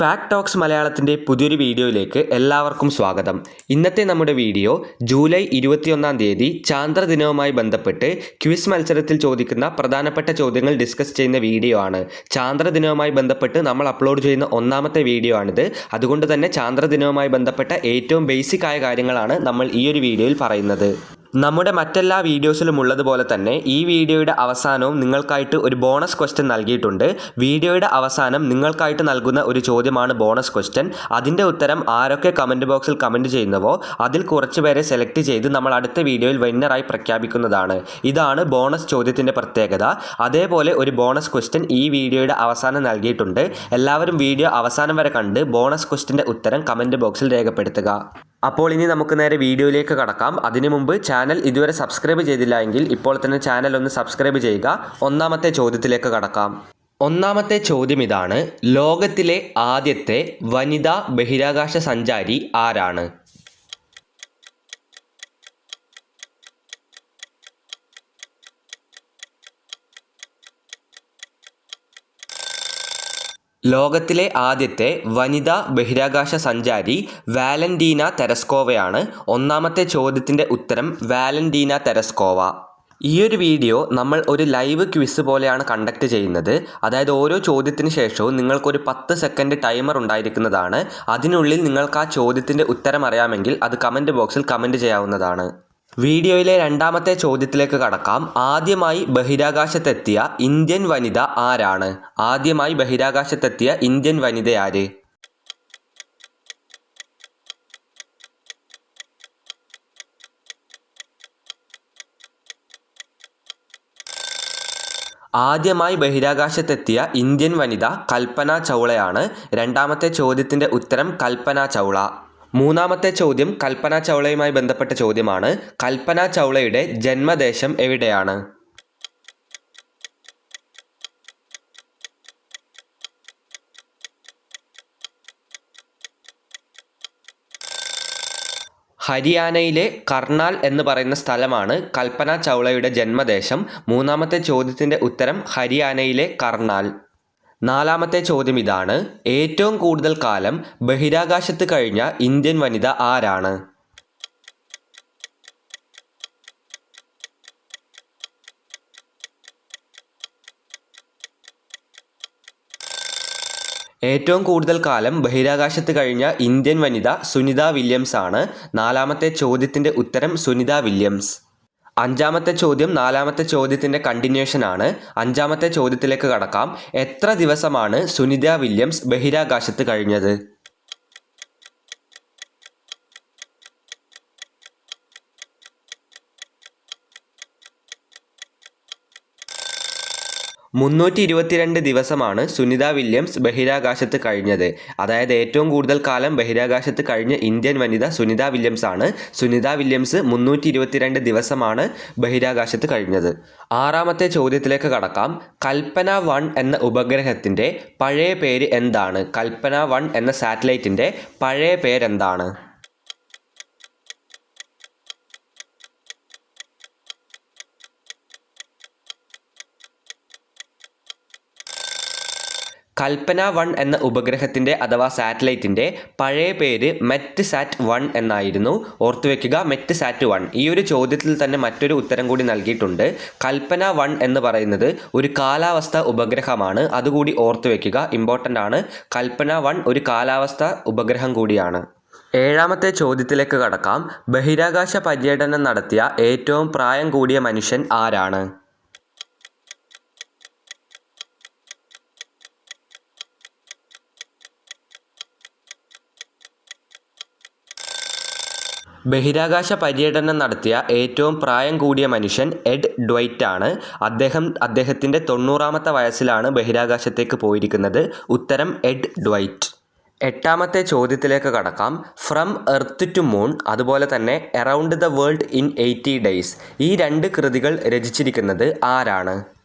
Fact talks മലയാളത്തിന്റെ പുതിയൊരു വീഡിയോയിലേക്ക് എല്ലാവർക്കും സ്വാഗതം. ഇന്നത്തെ നമ്മുടെ വീഡിയോ ജൂലൈ ഇരുപത്തിയൊന്നാം തീയതി ചാന്ദ്ര ദിനവുമായി ബന്ധപ്പെട്ട് ക്വിസ് മത്സരത്തിൽ ചോദിക്കുന്ന പ്രധാനപ്പെട്ട ചോദ്യങ്ങൾ ഡിസ്കസ് ചെയ്യുന്ന വീഡിയോ ആണ്. ചാന്ദ്ര ദിനവുമായി ബന്ധപ്പെട്ട് നമ്മൾ അപ്ലോഡ് ചെയ്യുന്ന ഒന്നാമത്തെ വീഡിയോ ആണിത്. അതുകൊണ്ട് തന്നെ ചാന്ദ്ര ദിനവുമായി ബന്ധപ്പെട്ട ഏറ്റവും ബേസിക് ആയ കാര്യങ്ങളാണ് നമ്മൾ ഈ ഒരു വീഡിയോയിൽ പറയുന്നത്. നമ്മുടെ മറ്റെല്ലാ വീഡിയോസിലും ഉള്ളതുപോലെ തന്നെ ഈ വീഡിയോയുടെ അവസാനവും നിങ്ങൾക്കായിട്ട് ഒരു ബോണസ് ക്വസ്റ്റ്യൻ നൽകിയിട്ടുണ്ട്. വീഡിയോയുടെ അവസാനം നിങ്ങൾക്കായിട്ട് നൽകുന്ന ഒരു ചോദ്യമാണ് ബോണസ് ക്വസ്റ്റ്യൻ. അതിന്റെ ഉത്തരം ആരൊക്കെ കമന്റ് ബോക്സിൽ കമന്റ് ചെയ്യുന്നവോ അതിൽ കുറച്ച് പേരെ സെലക്ട് ചെയ്ത് നമ്മൾ അടുത്ത വീഡിയോയിൽ വിന്നറായി പ്രഖ്യാപിക്കുന്നതാണ്. ഇതാണ് ബോണസ് ചോദ്യത്തിന്റെ പ്രത്യേകത. അതേപോലെ ഒരു ബോണസ് ക്വസ്റ്റ്യൻ ഈ വീഡിയോയുടെ അവസാനം നൽകിയിട്ടുണ്ട്. എല്ലാവരും വീഡിയോ അവസാനം വരെ കണ്ട് ബോണസ് ക്വസ്റ്റ്യന്റെ ഉത്തരം കമന്റ് ബോക്സിൽ രേഖപ്പെടുത്തുക. അപ്പോൾ ഇനി നമുക്ക് നേരെ വീഡിയോയിലേക്ക് കടക്കാം. അതിനു മുമ്പ് ചാനൽ ഇതുവരെ സബ്സ്ക്രൈബ് ചെയ്തില്ല എങ്കിൽ ഇപ്പോൾ തന്നെ ചാനൽ ഒന്ന് സബ്സ്ക്രൈബ് ചെയ്യുക. ഒന്നാമത്തെ ചോദ്യത്തിലേക്ക് കടക്കാം. ഒന്നാമത്തെ ചോദ്യം ഇതാണ്. ലോകത്തിലെ ആദ്യത്തെ വനിതാ ബഹിരാകാശ സഞ്ചാരി ആരാണ്? ലോകത്തിലെ ആദ്യത്തെ വനിതാ ബഹിരാകാശ സഞ്ചാരി വാലന്റീന തെരസ്കോവയാണ് ഒന്നാമത്തെ ചോദ്യത്തിന്റെ ഉത്തരം വാലന്റീന തെരസ്കോവ. ഈ ഒരു വീഡിയോ നമ്മൾ ഒരു ലൈവ് ക്വിസ് പോലെയാണ് കണ്ടക്ട് ചെയ്യുന്നത്. അതായത് ഓരോ ചോദ്യത്തിന് ശേഷവും നിങ്ങൾക്കൊരു പത്ത് സെക്കൻഡ് ടൈമർ ഉണ്ടായിരിക്കുന്നതാണ്. അതിനുള്ളിൽ നിങ്ങൾക്ക് ആ ചോദ്യത്തിന്റെ ഉത്തരം അറിയാമെങ്കിൽ അത് കമന്റ് ബോക്സിൽ കമന്റ് ചെയ്യാവുന്നതാണ്. വീഡിയോയിലെ രണ്ടാമത്തെ ചോദ്യത്തിലേക്ക് കടക്കാം. ആദ്യമായി ബഹിരാകാശത്തെത്തിയ ഇന്ത്യൻ വനിത ആരാണ്? ആദ്യമായി ബഹിരാകാശത്തെത്തിയ ഇന്ത്യൻ വനിത ആര്? ആദ്യമായി ബഹിരാകാശത്തെത്തിയ ഇന്ത്യൻ വനിത കൽപ്പന ചൗളയാണ്. രണ്ടാമത്തെ ചോദ്യത്തിന്റെ ഉത്തരം കൽപ്പന ചൗള. മൂന്നാമത്തെ ചോദ്യം കൽപ്പന ചൗളയുമായി ബന്ധപ്പെട്ട ചോദ്യമാണ്. കൽപ്പന ചൗളയുടെ ജന്മദേശം എവിടെയാണ്? ഹരിയാനയിലെ കർണാൽ എന്ന് പറയുന്ന സ്ഥലമാണ് കൽപ്പന ചൗളയുടെ ജന്മദേശം. മൂന്നാമത്തെ ചോദ്യത്തിന്റെ ഉത്തരം ഹരിയാനയിലെ കർണാൽ. നാലാമത്തെ ചോദ്യം ഇതാണ്. ഏറ്റവും കൂടുതൽ കാലം ബഹിരാകാശത്ത് കഴിഞ്ഞ ഇന്ത്യൻ വനിത ആരാണ്? ഏറ്റവും കൂടുതൽ കാലം ബഹിരാകാശത്ത് കഴിഞ്ഞ ഇന്ത്യൻ വനിത സുനിത വില്യംസ് ആണ് നാലാമത്തെ ചോദ്യത്തിന്റെ ഉത്തരം സുനിത വില്യംസ്. അഞ്ചാമത്തെ ചോദ്യം നാലാമത്തെ ചോദ്യത്തിന്റെ കണ്ടിന്യൂഷൻ ആണ്. അഞ്ചാമത്തെ ചോദ്യത്തിലേക്ക് കടക്കാം. എത്ര ദിവസമാണ് സുനിത വില്യംസ് ബഹിരാകാശത്ത് കഴിഞ്ഞത്? മുന്നൂറ്റി ഇരുപത്തിരണ്ട് ദിവസമാണ് സുനിത വില്യംസ് ബഹിരാകാശത്ത് കഴിഞ്ഞത്. അതായത് ഏറ്റവും കൂടുതൽ കാലം ബഹിരാകാശത്ത് കഴിഞ്ഞ ഇന്ത്യൻ വനിത സുനിത വില്യംസ് ആണ്. സുനിത വില്യംസ് മുന്നൂറ്റി ഇരുപത്തിരണ്ട് ദിവസമാണ് ബഹിരാകാശത്ത് കഴിഞ്ഞത്. ആറാമത്തെ ചോദ്യത്തിലേക്ക് കടക്കാം. കൽപ്പന വൺ എന്ന ഉപഗ്രഹത്തിന്റെ പഴയ പേര് എന്താണ്? കൽപ്പന വൺ എന്ന സാറ്റലൈറ്റിന്റെ പഴയ പേരെന്താണ്? കൽപ്പന വൺ എന്ന ഉപഗ്രഹത്തിന്റെ അഥവാ സാറ്റലൈറ്റിന്റെ പഴയ പേര് മെറ്റ് സാറ്റ് വൺ എന്നായിരുന്നു. ഓർത്തുവെക്കുക മെറ്റ് സാറ്റ് വൺ. ഈ ഒരു ചോദ്യത്തിൽ തന്നെ മറ്റൊരു ഉത്തരം കൂടി നൽകിയിട്ടുണ്ട്. കൽപ്പന വൺ എന്ന് പറയുന്നത് ഒരു കാലാവസ്ഥ ഉപഗ്രഹമാണ്. അതുകൂടി ഓർത്തുവെക്കുക ഇമ്പോർട്ടന്റ് ആണ്. കൽപ്പന വൺ ഒരു കാലാവസ്ഥ ഉപഗ്രഹം കൂടിയാണ്. ഏഴാമത്തെ ചോദ്യത്തിലേക്ക് കടക്കാം. ബഹിരാകാശ പര്യടനം നടത്തിയ ഏറ്റവും പ്രായം കൂടിയ മനുഷ്യൻ ആരാണ്? ബഹിരാകാശ പര്യടനം നടത്തിയ ഏറ്റവും പ്രായം കൂടിയ മനുഷ്യൻ എഡ് ഡ്വൈറ്റ് ആണ് അദ്ദേഹം അദ്ദേഹത്തിന്റെ തൊണ്ണൂറാമത്തെ വയസ്സിലാണ് ബഹിരാകാശത്തേക്ക് പോയിരിക്കുന്നത്. ഉത്തരം എഡ് ഡ്വൈറ്റ്. എട്ടാമത്തെ ചോദ്യത്തിലേക്ക് കടക്കാം. ഫ്രം എർത്ത് ടു മൂൺ അതുപോലെ തന്നെ around the world in eighty days. ഈ രണ്ട് കൃതികൾ രചിച്ചിരിക്കുന്നത് ആരാണ്?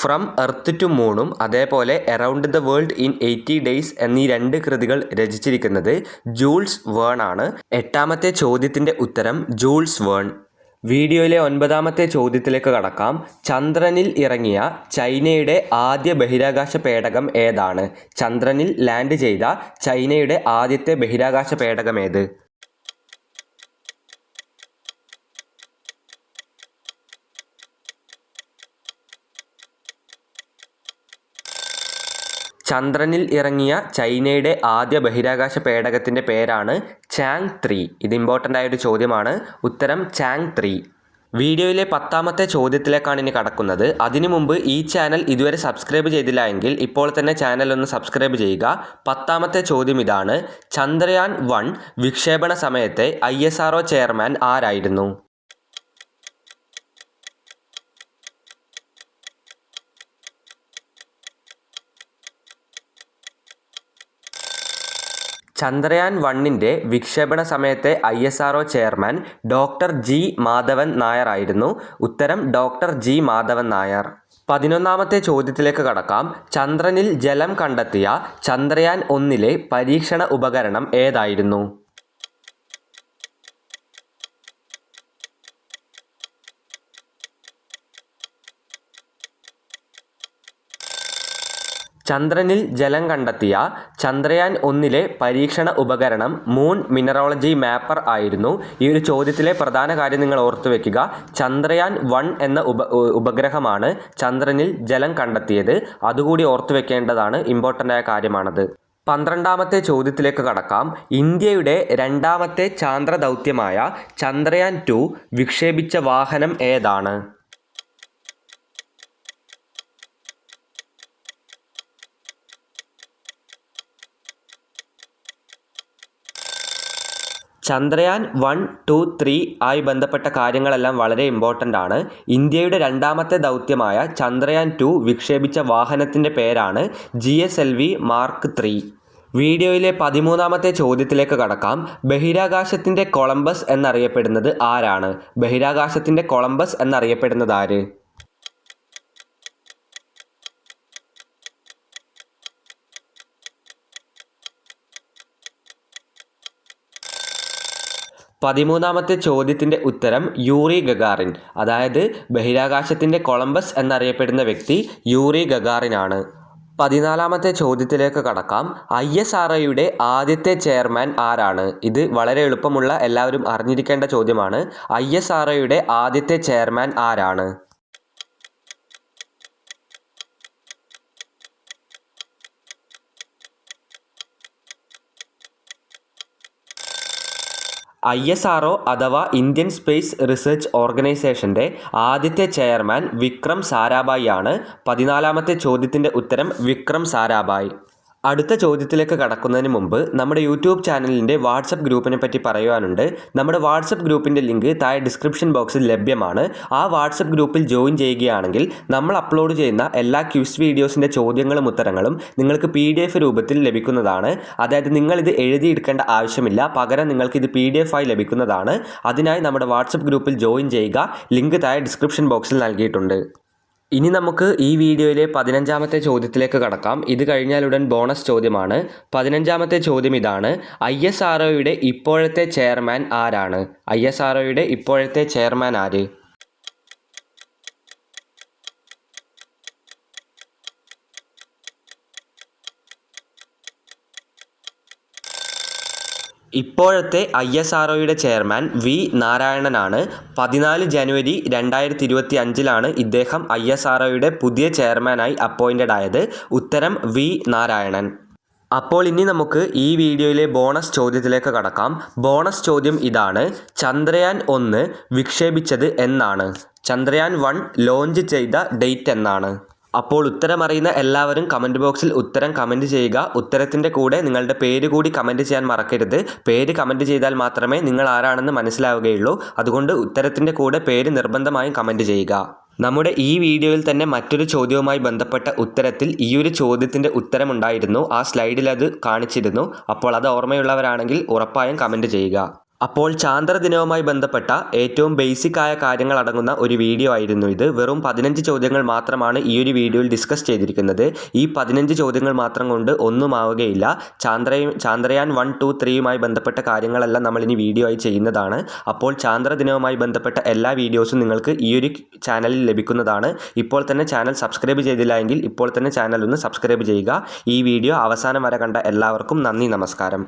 ഫ്രം എർത്ത് ടു മൂണും അതേപോലെ around the world in eighty days എന്നീ രണ്ട് കൃതികൾ രചിച്ചിരിക്കുന്നത് ജൂൾസ് വേൺ ആണ്. എട്ടാമത്തെ ചോദ്യത്തിന്റെ ഉത്തരം ജൂൾസ് വേൺ. വീഡിയോയിലെ ഒൻപതാമത്തെ ചോദ്യത്തിലേക്ക് കടക്കാം. ചന്ദ്രനിൽ ഇറങ്ങിയ ചൈനയുടെ ആദ്യ ബഹിരാകാശ പേടകം ഏതാണ്? ചന്ദ്രനിൽ ലാൻഡ് ചെയ്ത ചൈനയുടെ ആദ്യത്തെ ബഹിരാകാശ പേടകം ഏത്? ചന്ദ്രനിൽ ഇറങ്ങിയ ചൈനയുടെ ആദ്യ ബഹിരാകാശ പേടകത്തിന്റെ പേരാണ് ചാങ് ത്രീ. ഇത് ഇമ്പോർട്ടന്റ് ആയൊരു ചോദ്യമാണ്. ഉത്തരം ചാങ് ത്രീ. വീഡിയോയിലെ പത്താമത്തെ ചോദ്യത്തിലേക്കാണ് ഇനി കടക്കുന്നത്. അതിനു മുമ്പ് ഈ ചാനൽ ഇതുവരെ സബ്സ്ക്രൈബ് ചെയ്തില്ല എങ്കിൽ ഇപ്പോൾ തന്നെ ചാനൽ ഒന്ന് സബ്സ്ക്രൈബ് ചെയ്യുക. പത്താമത്തെ ചോദ്യം ഇതാണ്. ചന്ദ്രയാൻ വൺ വിക്ഷേപണ സമയത്തെ ഐ ചെയർമാൻ ആരായിരുന്നു? ചന്ദ്രയാൻ വണ്ണിന്റെ വിക്ഷേപണ സമയത്തെ I S R chairman doctor G Madhavan Nair ആയിരുന്നു ഉത്തരം ഡോക്ടർ ജി മാധവൻ നായർ. പതിനൊന്നാമത്തെ ചോദ്യത്തിലേക്ക് കടക്കാം. ചന്ദ്രനിൽ ജലം കണ്ടെത്തിയ ചന്ദ്രയാൻ ഒന്നിലെ പരീക്ഷണ ഉപകരണം ഏതായിരുന്നു? ചന്ദ്രനിൽ ജലം കണ്ടെത്തിയ ചന്ദ്രയാൻ ഒന്നിലെ പരീക്ഷണ ഉപകരണം മൂൺ മിനറോളജി മാപ്പർ ആയിരുന്നു. ഈ ഒരു ചോദ്യത്തിലെ പ്രധാന കാര്യം നിങ്ങൾ ഓർത്തു വെക്കുക. ചന്ദ്രയാൻ വൺ എന്ന ഉപ ഉപഗ്രഹമാണ് ചന്ദ്രനിൽ ജലം കണ്ടെത്തിയത്. അതുകൂടി ഓർത്തു വെക്കേണ്ടതാണ് ഇമ്പോർട്ടന്റ് ആയ കാര്യമാണത്. പന്ത്രണ്ടാമത്തെ ചോദ്യത്തിലേക്ക് കടക്കാം. ഇന്ത്യയുടെ രണ്ടാമത്തെ ചാന്ദ്ര ദൗത്യമായ ചന്ദ്രയാൻ ടു വിക്ഷേപിച്ച വാഹനം ഏതാണ്? ചന്ദ്രയാൻ വൺ ടു ത്രീ ആയി ബന്ധപ്പെട്ട കാര്യങ്ങളെല്ലാം വളരെ ഇമ്പോർട്ടന്റ് ആണ്. ഇന്ത്യയുടെ രണ്ടാമത്തെ ദൗത്യമായ ചന്ദ്രയാൻ ടു വിക്ഷേപിച്ച വാഹനത്തിന്റെ പേരാണ് G S L V mark three. വീഡിയോയിലെ പതിമൂന്നാമത്തെ ചോദ്യത്തിലേക്ക് കടക്കാം. ബഹിരാകാശത്തിന്റെ കൊളംബസ് എന്നറിയപ്പെടുന്നത് ആരാണ്? ബഹിരാകാശത്തിന്റെ കൊളംബസ് എന്നറിയപ്പെടുന്നത് ആര്? പതിമൂന്നാമത്തെ ചോദ്യത്തിന്റെ ഉത്തരം യൂറി ഗഗാറിൻ അതായത് ബഹിരാകാശത്തിന്റെ കൊളംബസ് എന്നറിയപ്പെടുന്ന വ്യക്തി യൂറി ഗഗാറിനാണ്. പതിനാലാമത്തെ ചോദ്യത്തിലേക്ക് കടക്കാം. ഐ എസ് ആർ ഒയുടെ ആദ്യത്തെ ചെയർമാൻ ആരാണ്? ഇത് വളരെ എളുപ്പമുള്ള എല്ലാവരും അറിഞ്ഞിരിക്കേണ്ട ചോദ്യമാണ്. ഐ എസ് ആർ ഒയുടെ ആദ്യത്തെ ചെയർമാൻ ആരാണ്? ഐ എസ് ആർ ഒ അഥവാ ഇന്ത്യൻ സ്പേസ് റിസർച്ച് ഓർഗനൈസേഷന്റെ ആദ്യത്തെ ചെയർമാൻ വിക്രം സാരാഭായി ആണ്. പതിനാലാമത്തെ ചോദ്യത്തിന്റെ ഉത്തരം വിക്രം സാരാഭായ്. അടുത്ത ചോദ്യത്തിലേക്ക് കടക്കുന്നതിന് മുമ്പ് നമ്മുടെ യൂട്യൂബ് ചാനലിന്റെ വാട്സപ്പ് ഗ്രൂപ്പിനെ പറ്റി പറയുവാനുണ്ട്. നമ്മുടെ വാട്സപ്പ് ഗ്രൂപ്പിന്റെ ലിങ്ക് താഴെ ഡിസ്ക്രിപ്ഷൻ ബോക്സിൽ ലഭ്യമാണ്. ആ വാട്സപ്പ് ഗ്രൂപ്പിൽ ജോയിൻ ചെയ്യുകയാണെങ്കിൽ നമ്മൾ അപ്ലോഡ് ചെയ്യുന്ന എല്ലാ ക്യൂസ് വീഡിയോസിന്റെ ചോദ്യങ്ങളും ഉത്തരങ്ങളും നിങ്ങൾക്ക് പി ഡി എഫ് രൂപത്തിൽ ലഭിക്കുന്നതാണ്. അതായത് നിങ്ങളിത് എഴുതിയെടുക്കേണ്ട ആവശ്യമില്ല. പകരം നിങ്ങൾക്ക് ഇത് പി ഡി എഫ് ആയി ലഭിക്കുന്നതാണ്. അതിനായി നമ്മുടെ വാട്സപ്പ് ഗ്രൂപ്പിൽ ജോയിൻ ചെയ്യുക. ലിങ്ക് താഴെ ഡിസ്ക്രിപ്ഷൻ ബോക്സിൽ നൽകിയിട്ടുണ്ട്. ഇനി നമുക്ക് ഈ വീഡിയോയിലെ പതിനഞ്ചാമത്തെ ചോദ്യത്തിലേക്ക് കടക്കാം. ഇത് കഴിഞ്ഞാലുടൻ ബോണസ് ചോദ്യമാണ്. പതിനഞ്ചാമത്തെ ചോദ്യം ഇതാണ്. ഐ എസ് ആർ ഒയുടെ ഇപ്പോഴത്തെ ചെയർമാൻ ആരാണ്? ഐ എസ് ആർ ഒയുടെ ഇപ്പോഴത്തെ ചെയർമാൻ ആര്? ഇപ്പോഴത്തെ ഐ എസ് ആർ ഒയുടെ ചെയർമാൻ വി നാരായണനാണ് പതിനാല് ജനുവരി രണ്ടായിരത്തി ഇരുപത്തി അഞ്ചിലാണ് ഇദ്ദേഹം ഐ എസ് ആർ ഒയുടെ പുതിയ ചെയർമാനായി അപ്പോയിന്റഡ് ആയത് ഉത്തരം വി നാരായണൻ. അപ്പോൾ ഇനി നമുക്ക് ഈ വീഡിയോയിലെ ബോണസ് ചോദ്യത്തിലേക്ക് കടക്കാം. ബോണസ് ചോദ്യം ഇതാണ്. ചന്ദ്രയാൻ ഒന്ന് വിക്ഷേപിച്ചത് എന്നാണ്. ചന്ദ്രയാൻ വൺ ലോഞ്ച് ചെയ്ത ഡേറ്റ് എന്നാണ്. അപ്പോൾ ഉത്തരമറിയുന്ന എല്ലാവരും കമന്റ് ബോക്സിൽ ഉത്തരം കമന്റ് ചെയ്യുക. ഉത്തരത്തിന്റെ കൂടെ നിങ്ങളുടെ പേര് കൂടി കമന്റ് ചെയ്യാൻ മറക്കരുത്. പേര് കമന്റ് ചെയ്താൽ മാത്രമേ നിങ്ങൾ ആരാണെന്ന് മനസ്സിലാവുകയുള്ളൂ. അതുകൊണ്ട് ഉത്തരത്തിന്റെ കൂടെ പേര് നിർബന്ധമായും കമന്റ് ചെയ്യുക. നമ്മുടെ ഈ വീഡിയോയിൽ തന്നെ മറ്റൊരു ചോദ്യവുമായി ബന്ധപ്പെട്ട ഉത്തരത്തിൽ ഈ ഒരു ചോദ്യത്തിന്റെ ഉത്തരമുണ്ടായിരുന്നു ആ സ്ലൈഡിൽ അത് കാണിച്ചിരുന്നു. അപ്പോൾ അത് ഓർമ്മയുള്ളവരാണെങ്കിൽ ഉറപ്പായും കമന്റ് ചെയ്യുക. അപ്പോൾ ചാന്ദ്ര ദിനവുമായി ബന്ധപ്പെട്ട ഏറ്റവും ബേസിക് ആയ കാര്യങ്ങൾ അടങ്ങുന്ന ഒരു വീഡിയോ ആയിരുന്നു ഇത്. വെറും പതിനഞ്ച് ചോദ്യങ്ങൾ മാത്രമാണ് ഈ ഒരു വീഡിയോയിൽ ഡിസ്കസ് ചെയ്തിരിക്കുന്നത്. ഈ പതിനഞ്ച് ചോദ്യങ്ങൾ മാത്രം കൊണ്ട് ഒന്നും ആവുകയില്ല ചാന്ദ്രയും ചാന്ദ്രയാൻ വൺ ടു ത്രീയുമായി ബന്ധപ്പെട്ട കാര്യങ്ങളെല്ലാം നമ്മൾ ഇനി വീഡിയോ ആയി ചെയ്യുന്നതാണ്. അപ്പോൾ ചാന്ദ്ര ദിനവുമായി ബന്ധപ്പെട്ട എല്ലാ വീഡിയോസും നിങ്ങൾക്ക് ഈ ഒരു ചാനലിൽ ലഭിക്കുന്നതാണ്. ഇപ്പോൾ തന്നെ ചാനൽ സബ്സ്ക്രൈബ് ചെയ്തില്ല എങ്കിൽ ഇപ്പോൾ തന്നെ ചാനൽ ഒന്ന് സബ്സ്ക്രൈബ് ചെയ്യുക. ഈ വീഡിയോ അവസാനം വരെ കണ്ട എല്ലാവർക്കും നന്ദി നമസ്കാരം.